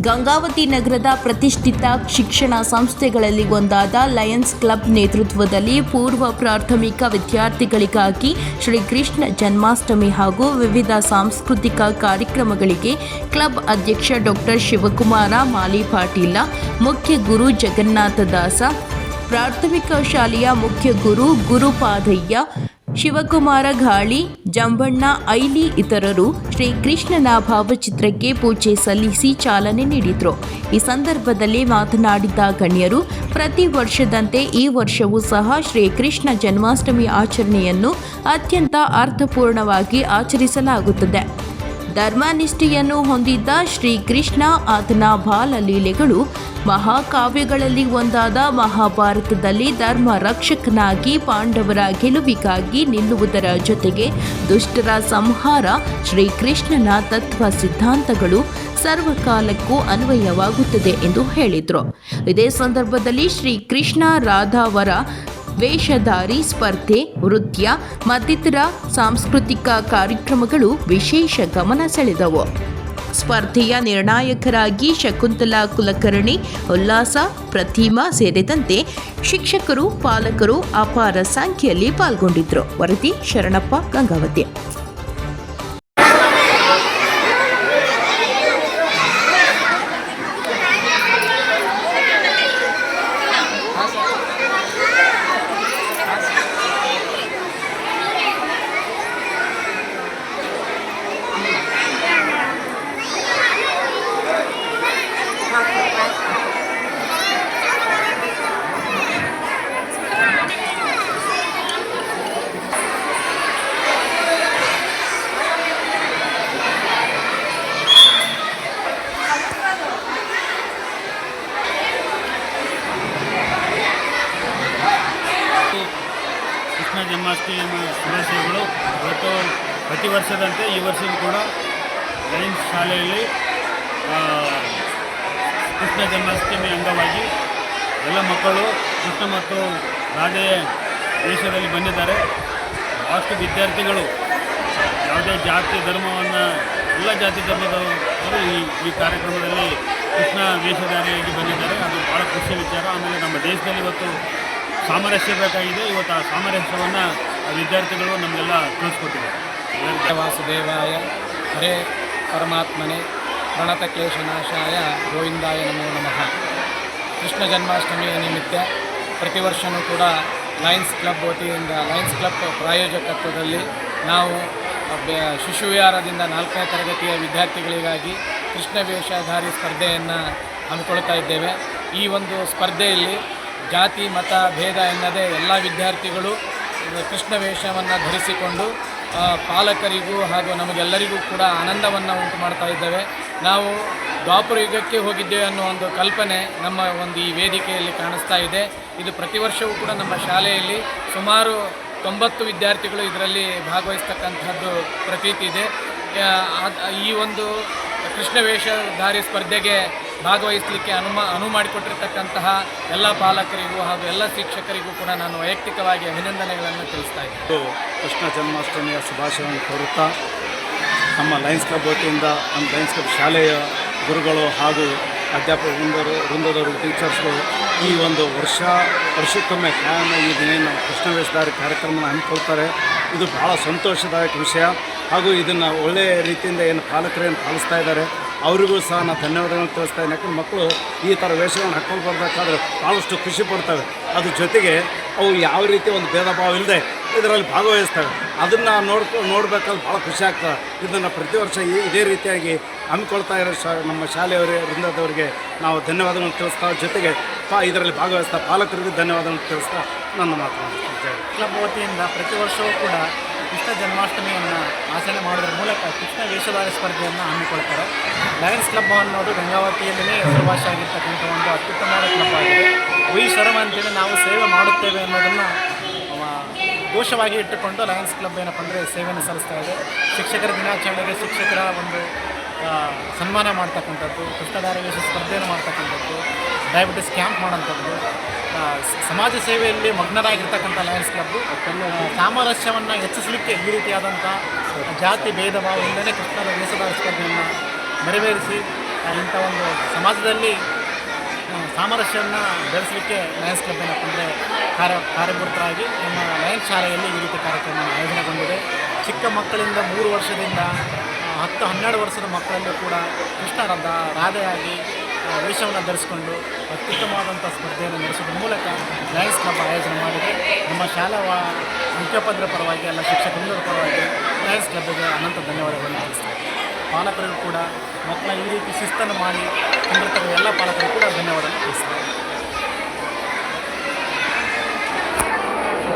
ಗಂಗಾವತಿ ನಗರದ ಪ್ರತಿಷ್ಠಿತ ಶಿಕ್ಷಣ ಸಂಸ್ಥೆಗಳಲ್ಲಿ ಒಂದಾದ ಲಯನ್ಸ್ ಕ್ಲಬ್ ನೇತೃತ್ವದಲ್ಲಿ ಪೂರ್ವ ಪ್ರಾಥಮಿಕ ವಿದ್ಯಾರ್ಥಿಗಳಿಗಾಗಿ ಶ್ರೀಕೃಷ್ಣ ಜನ್ಮಾಷ್ಟಮಿ ಹಾಗೂ ವಿವಿಧ ಸಾಂಸ್ಕೃತಿಕ ಕಾರ್ಯಕ್ರಮಗಳಿಗೆ ಕ್ಲಬ್ ಅಧ್ಯಕ್ಷ ಡಾಕ್ಟರ್ ಶಿವಕುಮಾರ ಮಾಲಿ ಪಾಟೀಲ, ಮುಖ್ಯ ಗುರು ಜಗನ್ನಾಥ ದಾಸ, ಪ್ರಾಥಮಿಕ ಶಾಲೆಯ ಮುಖ್ಯ ಗುರು ಗುರುಪಾದಯ್ಯ ಶಿವಕುಮಾರ ಘಾಳಿ, ಜಂಬಣ್ಣ ಐಲಿ ಇತರರು ಶ್ರೀಕೃಷ್ಣನ ಭಾವಚಿತ್ರಕ್ಕೆ ಪೂಜೆ ಸಲ್ಲಿಸಿ ಚಾಲನೆ ನೀಡಿದರು. ಈ ಸಂದರ್ಭದಲ್ಲಿ ಮಾತನಾಡಿದ ಗಣ್ಯರು, ಪ್ರತಿ ವರ್ಷದಂತೆ ಈ ವರ್ಷವೂ ಸಹ ಶ್ರೀಕೃಷ್ಣ ಜನ್ಮಾಷ್ಟಮಿ ಆಚರಣೆಯನ್ನು ಅತ್ಯಂತ ಅರ್ಥಪೂರ್ಣವಾಗಿ ಆಚರಿಸಲಾಗುತ್ತದೆ. ಧರ್ಮನಿಷ್ಠೆಯನ್ನು ಹೊಂದಿದ್ದ ಶ್ರೀಕೃಷ್ಣ ಆತನ ಬಾಲಲೀಲೆಗಳು ಮಹಾಕಾವ್ಯಗಳಲ್ಲಿ ಒಂದಾದ ಮಹಾಭಾರತದಲ್ಲಿ ಧರ್ಮ ರಕ್ಷಕನಾಗಿ ಪಾಂಡವರ ಗೆಲುವಿಗಾಗಿ ನಿಲ್ಲುವುದರ ಜೊತೆಗೆ ದುಷ್ಟರ ಸಂಹಾರ ಶ್ರೀಕೃಷ್ಣನ ತತ್ವ ಸಿದ್ಧಾಂತಗಳು ಸರ್ವಕಾಲಕ್ಕೂ ಅನ್ವಯವಾಗುತ್ತದೆ ಎಂದು ಹೇಳಿದರು. ಇದೇ ಸಂದರ್ಭದಲ್ಲಿ ಶ್ರೀಕೃಷ್ಣ ರಾಧಾವರ ವೇಷಧಾರಿ, ಸ್ಪರ್ಧೆ, ನೃತ್ಯ, ಮತ್ತಿತರ ಸಾಂಸ್ಕೃತಿಕ ಕಾರ್ಯಕ್ರಮಗಳು ವಿಶೇಷ ಗಮನ ಸೆಳೆದವು. ಸ್ಪರ್ಧೆಯ ನಿರ್ಣಾಯಕರಾಗಿ ಶಕುಂತಲಾ ಕುಲಕರ್ಣಿ, ಉಲ್ಲಾಸ, ಪ್ರತಿಮಾ ಸೇರಿದಂತೆ ಶಿಕ್ಷಕರು, ಪಾಲಕರು ಅಪಾರ ಸಂಖ್ಯೆಯಲ್ಲಿ ಪಾಲ್ಗೊಂಡಿದ್ದರು. ವರದಿ ಶರಣಪ್ಪ ಗಂಗಾವತಿ. ಕೃಷ್ಣ ಜನ್ಮಾಷ್ಟಮಿ ಶುಭಾಶಯಗಳು. ಇವತ್ತು ಪ್ರತಿ ವರ್ಷದಂತೆ ಈ ವರ್ಷವೂ ಕೂಡ ಲೈನ್ಸ್ ಶಾಲೆಯಲ್ಲಿ ಕೃಷ್ಣ ಜನ್ಮಾಷ್ಟಮಿ ಅಂಗವಾಗಿ ಎಲ್ಲ ಮಕ್ಕಳು, ಕೃಷ್ಣ ಮತ್ತು ರಾಧೆ ದೇಶದಲ್ಲಿ ಬಂದಿದ್ದಾರೆ. ಭಾಳಷ್ಟು ವಿದ್ಯಾರ್ಥಿಗಳು ಯಾವುದೇ ಜಾತಿ ಧರ್ಮವನ್ನು, ಎಲ್ಲ ಜಾತಿ ಧರ್ಮದವರು ಈ ಈ ಕಾರ್ಯಕ್ರಮದಲ್ಲಿ ಕೃಷ್ಣ ವೇಷಧಾರಿಯಾಗಿ ಬಂದಿದ್ದಾರೆ. ಅದು ಭಾಳ ಖುಷಿಯ ವಿಚಾರ. ಆಮೇಲೆ ನಮ್ಮ ದೇಶದಲ್ಲಿ ಇವತ್ತು ಸಾಮರಸ್ಯ ಬೇಕಾಗಿದೆ. ಇವತ್ತು ಆ ಸಾಮರಸ್ಯವನ್ನು ವಿದ್ಯಾರ್ಥಿಗಳು ನಮಗೆಲ್ಲ ಕಳಿಸ್ಕೊಟ್ಟಿದ್ದಾರೆ ವಾಸುದೇವಾಯ, ಹರೇ ಪರಮಾತ್ಮನೆ ಪ್ರಣತಕ್ಲೇಶನಾಶಾಯ ಗೋವಿಂದಾಯ ನಮೋ ನಮಃ. ಕೃಷ್ಣ ಜನ್ಮಾಷ್ಟಮಿಯ ನಿಮಿತ್ತ ಪ್ರತಿ ವರ್ಷವೂ ಕೂಡ ಲಯನ್ಸ್ ಕ್ಲಬ್ ವತಿಯಿಂದ, ಲಯನ್ಸ್ ಕ್ಲಬ್ ಪ್ರಾಯೋಜಕತ್ವದಲ್ಲಿ ನಾವು ಶಿಶುವಿಹಾರದಿಂದ ಶಿಶು ವಿಹಾರದಿಂದ ನಾಲ್ಕನೇ ತರಗತಿಯ ವಿದ್ಯಾರ್ಥಿಗಳಿಗಾಗಿ ಕೃಷ್ಣ ವೇಷಧಾರಿ ಸ್ಪರ್ಧೆಯನ್ನು ಹಮ್ಮಿಕೊಳ್ತಾ ಇದ್ದೇವೆ. ಈ ಒಂದು ಸ್ಪರ್ಧೆಯಲ್ಲಿ ಜಾತಿ, ಮತ, ಭೇದ ಎನ್ನದೇ ಎಲ್ಲ ವಿದ್ಯಾರ್ಥಿಗಳು ಕೃಷ್ಣ ವೇಷವನ್ನು ಧರಿಸಿಕೊಂಡು ಪಾಲಕರಿಗೂ ಹಾಗೂ ನಮಗೆಲ್ಲರಿಗೂ ಕೂಡ ಆನಂದವನ್ನು ಉಂಟು ಮಾಡ್ತಾ ಇದ್ದೇವೆ. ನಾವು ದ್ವಾಪರ ಯುಗಕ್ಕೆ ಹೋಗಿದ್ದೇವೆ ಅನ್ನೋ ಒಂದು ಕಲ್ಪನೆ ನಮ್ಮ ಒಂದು ಈ ವೇದಿಕೆಯಲ್ಲಿ ಕಾಣಿಸ್ತಾ ಇದೆ. ಇದು ಪ್ರತಿ ವರ್ಷವೂ ಕೂಡ ನಮ್ಮ ಶಾಲೆಯಲ್ಲಿ ಸುಮಾರು ತೊಂಬತ್ತು ವಿದ್ಯಾರ್ಥಿಗಳು ಇದರಲ್ಲಿ ಭಾಗವಹಿಸ್ತಕ್ಕಂಥದ್ದು ಪ್ರತೀತಿ ಇದೆ. ಈ ಒಂದು ಕೃಷ್ಣ ವೇಷಧಾರಿ ಸ್ಪರ್ಧೆಗೆ ಭಾಗವಹಿಸಲಿಕ್ಕೆ ಅನುಮ ಅನುವು ಮಾಡಿಕೊಟ್ಟಿರ್ತಕ್ಕಂತಹ ಎಲ್ಲ ಪಾಲಕರಿಗೂ ಹಾಗೂ ಎಲ್ಲ ಶಿಕ್ಷಕರಿಗೂ ಕೂಡ ನಾನು ವೈಯಕ್ತಿಕವಾಗಿ ಅಭಿನಂದನೆಗಳನ್ನು ತಿಳಿಸ್ತಾ ಇದ್ದೀನಿ. ಕೃಷ್ಣ ಜನ್ಮಾಷ್ಟಮಿಯ ಶುಭಾಶಯವನ್ನು ಕೋರುತ್ತಾ ನಮ್ಮ ಲಯನ್ಸ್ ಕ್ಲಬ್ ವತಿಯಿಂದ ನಮ್ಮ ಲಯನ್ಸ್ ಕ್ಲಬ್ ಶಾಲೆಯ ಗುರುಗಳು ಹಾಗೂ ಅಧ್ಯಾಪಕ ವೃಂದರು, ವೃಂದದವರು, ಟೀಚರ್ಸ್ಗಳು ಈ ಒಂದು ವರ್ಷ, ವರ್ಷಕ್ಕೊಮ್ಮೆ ಈ ದಿನ ಕೃಷ್ಣ ವೇಷಧಾರಿ ಕಾರ್ಯಕ್ರಮನ ಹಮ್ಮಿಕೊಳ್ತಾರೆ. ಇದು ಭಾಳ ಸಂತೋಷದಾಯಕ ವಿಷಯ ಹಾಗೂ ಇದನ್ನು ಒಳ್ಳೆಯ ರೀತಿಯಿಂದ ಏನು ಪಾಲಕರೇನು ಪಾಲಿಸ್ತಾ ಇದ್ದಾರೆ. ಅವರಿಗೂ ಸಹ ನಾನು ಧನ್ಯವಾದಗಳನ್ನು ತಿಳಿಸ್ತಾ ಇದ್ದೀನಿ. ಯಾಕಂದ್ರೆ ಮಕ್ಕಳು ಈ ಥರ ವೇಷಗಳನ್ನು ಹಾಕ್ಕೊಂಡು ಬರಬೇಕಾದ್ರೆ ಭಾಳಷ್ಟು ಖುಷಿ ಪಡ್ತವೆ. ಅದ್ರ ಜೊತೆಗೆ ಅವು ಯಾವ ರೀತಿ ಒಂದು ಭೇದ ಭಾವ ಇಲ್ಲದೆ ಇದರಲ್ಲಿ ಭಾಗವಹಿಸ್ತವೆ. ಅದನ್ನು ನೋಡ್ಕೊ, ನೋಡ್ಬೇಕಾದ್ರೆ ಭಾಳ ಖುಷಿ ಆಗ್ತದೆ. ಇದನ್ನು ಪ್ರತಿ ವರ್ಷ ಇದೇ ರೀತಿಯಾಗಿ ಹಮ್ಮಿಕೊಳ್ತಾ ಇರೋ ಶಾ, ನಮ್ಮ ಶಾಲೆಯವರೇ, ವೃಂದದವರಿಗೆ ನಾವು ಧನ್ಯವಾದಗಳನ್ನು ತಿಳಿಸ್ತಾ, ಜೊತೆಗೆ ಪಾ, ಇದರಲ್ಲಿ ಭಾಗವಹಿಸ್ತಾ, ಪಾಲಕರಿಗೂ ಧನ್ಯವಾದಗಳನ್ನು ತಿಳಿಸ್ತಾ ನನ್ನ ಮಾತು ಮುಗಿಸ್ತೇನೆ. ಕ್ಲಬ್ ವತಿಯಿಂದ ಪ್ರತಿ ವರ್ಷವೂ ಕೂಡ ಕೃಷ್ಣ ಜನ್ಮಾಷ್ಟಮಿಯನ್ನು ಆಚರಣೆ ಮಾಡೋದ್ರ ಮೂಲಕ ಕೃಷ್ಣ ವೇಷಧಾರ ಸ್ಪರ್ಧೆಯನ್ನು ಹಮ್ಮಿಕೊಳ್ತಾರೆ. ಲಯನ್ಸ್ ಕ್ಲಬ್ ಅನ್ನೋದು ಗಂಗಾವತಿಯಲ್ಲೇ ಹೆಸರುವಾಸಿಯಾಗಿರ್ತಕ್ಕಂಥ ಒಂದು ಅತ್ಯುತ್ತಮವಾದ ಕ್ಲಬ್ ಆಗಿದೆ. ವಿ ಶರಮ್ ಅಂತೇಳಿ ನಾವು ಸೇವೆ ಮಾಡುತ್ತೇವೆ ಅನ್ನೋದನ್ನು ಘೋಷವಾಗಿ ಇಟ್ಟುಕೊಂಡು ಲಯನ್ಸ್ ಕ್ಲಬ್ ಏನಪ್ಪ ಅಂದರೆ ಸೇವೆಯನ್ನು ಸಲ್ಲಿಸ್ತಾ ಇದೆ. ಶಿಕ್ಷಕರ ದಿನಾಚರಣೆಗೆ ಶಿಕ್ಷಕರ ಒಂದು ಸನ್ಮಾನ ಮಾಡ್ತಕ್ಕಂಥದ್ದು ಕೃಷ್ಣಧಾರ ವೇಷ ಸ್ಪರ್ಧೆಯನ್ನು ಮಾಡ್ತಕ್ಕಂಥದ್ದು ಡಯಾಬಿಟಿಸ್ ಕ್ಯಾಂಪ್ ಮಾಡೋಂಥದ್ದು ಸಮಾಜ ಸೇವೆಯಲ್ಲಿ ಮಗ್ನರಾಗಿರ್ತಕ್ಕಂಥ ಲಯನ್ಸ್ ಕ್ಲಬ್ಬು ಸಾಮರಸ್ಯವನ್ನು ಹೆಚ್ಚಿಸಲಿಕ್ಕೆ ಈ ರೀತಿಯಾದಂಥ ಜಾತಿ ಭೇದ ಭಾವದಿಂದಲೇ ಕೃಷ್ಣದ ವೇಷಧಾರ ಸ್ಪರ್ಧೆಯನ್ನು ನೆರವೇರಿಸಿ ಇಂಥ ಒಂದು ಸಮಾಜದಲ್ಲಿ ಸಾಮರಸ್ಯವನ್ನು ಬೆಳೆಸಲಿಕ್ಕೆ ಲಯನ್ಸ್ ಕ್ಲಬ್ ಅಂದರೆ ಕಾರ್ಯ ಕಾರ್ಯಭೂತರಾಗಿ ನಮ್ಮ ಲಯನ್ಸ್ ಶಾಲೆಯಲ್ಲಿ ಈ ರೀತಿ ಕಾರ್ಯಕ್ರಮ ಆಯೋಜನೆಗೊಂಡಿದೆ. ಚಿಕ್ಕ ಮಕ್ಕಳಿಂದ ಮೂರು ವರ್ಷದಿಂದ ಹತ್ತು ಹನ್ನೆರಡು ವರ್ಷದ ಮಕ್ಕಳಲ್ಲೂ ಕೂಡ ಕೃಷ್ಣರಾದ ರಾಧೆಯಾಗಿ ವೇಷವನ್ನು ಧರಿಸಿಕೊಂಡು ಅತ್ಯುತ್ತಮವಾದಂಥ ಸ್ಪರ್ಧೆಯನ್ನು ನಡೆಸೋದ್ರ ಮೂಲಕ ಲಯನ್ಸ್ ಕ್ಲಬ್ ಆಯೋಜನೆ ಮಾಡಿದೆ. ನಮ್ಮ ಶಾಲಾ ಮುಖ್ಯೋಪಾಧ್ಯಾಯರ ಪರವಾಗಿ ಎಲ್ಲ ಶಿಕ್ಷಕರ ಪರವಾಗಿ ಲಯನ್ಸ್ ಕ್ಲಬ್ಗೆ ಅನಂತ ಧನ್ಯವಾದಗಳನ್ನು ತಿಳಿಸ್ತಾರೆ ಪಾಲಕರಿಗೂ ಕೂಡ ಮಕ್ಕಳ ಈ ರೀತಿ ಶಿಸ್ತನ್ನು ಮಾಡಿ ಎಲ್ಲ ಪಾಲಕರಿಗೂ ಕೂಡ ಧನ್ಯವಾದಗಳನ್ನು ತಿಳಿಸ್ತಾರೆ